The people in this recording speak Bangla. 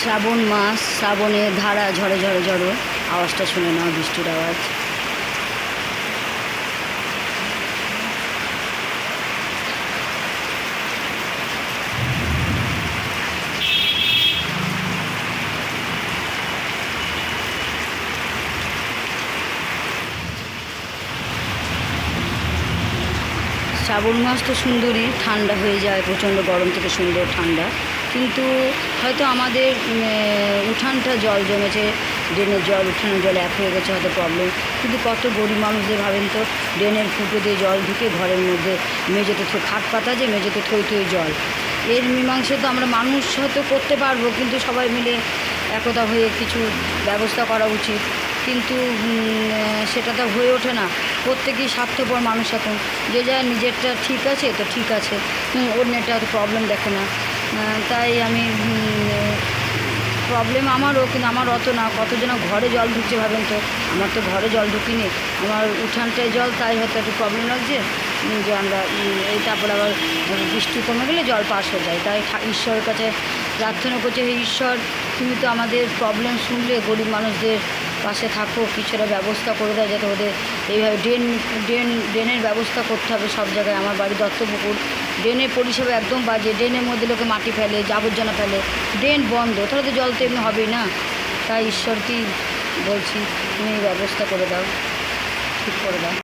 শ্রাবণ মাস, শ্রাবণে ধারা ঝড়ে ঝড়ে ঝড়ো আওয়াজটা শুনে নাও বৃষ্টির আওয়াজ। শ্রাবণ মাস তো সুন্দরই ঠান্ডা হয়ে যায়, প্রচণ্ড গরম থেকে সুন্দর ঠান্ডা। কিন্তু হয়তো আমাদের উঠানটা জল জমেছে, ড্রেনের জল, উঠানের জল এক হয়ে গেছে, হয়তো প্রবলেম কিন্তু কত গরিব মানুষদের ভাবেন তো, ড্রেনের ফুটো দিয়ে জল ঢুকে ঘরের মধ্যে মেঝেতে খাট পাতা যে মেঝেতে থই থই জল। এর মীমাংসা তো আমরা মানুষ হয়তো করতে পারব, কিন্তু সবাই মিলে একতা হয়ে কিছু ব্যবস্থা করা উচিত। কিন্তু সেটা তো হয়ে ওঠে না। প্রত্যেকেই স্বার্থপর মানুষ এখন। যে যা নিজেরটা ঠিক আছে, তো ঠিক আছে। তো প্রবলেম দেখে না। তাই আমি প্রবলেম আমারও, কিন্তু আমার অত না। কতজন ঘরে জল ঢুকছে ভাবেন তো। আমার তো ঘরে জল ঢুকিনি। আমার উঠানটায় জল, তাই হয়তো একটু প্রবলেম লাগছে। যে আমরা এই তারপর আবার বৃষ্টি কমে গেলে জল পাস হয়ে যায়। তাই ঈশ্বরের কাছে প্রার্থনা করছে ঈশ্বর, তুমি তো আমাদের প্রবলেম শুনলে, গরিব মানুষদের পাশে থাকো কিছুটা ব্যবস্থা করে দাও যাতে ওদের এইভাবে ড্রেন ড্রেন, ড্রেনের ব্যবস্থা করতে হবে সব জায়গায় আমার বাড়ি দত্তপুকুর। ড্রেনের পরিষেবা একদম বাজে, ড্রেনের মধ্যে লোকে মাটি ফেলে আবর্জনা ফেলে, ড্রেন বন্ধ তাহলে তো জল তো এমনি হবেই না। তাই ঈশ্বরকেই বলছি, তুমি ব্যবস্থা করে দাও, ঠিক করে দাও।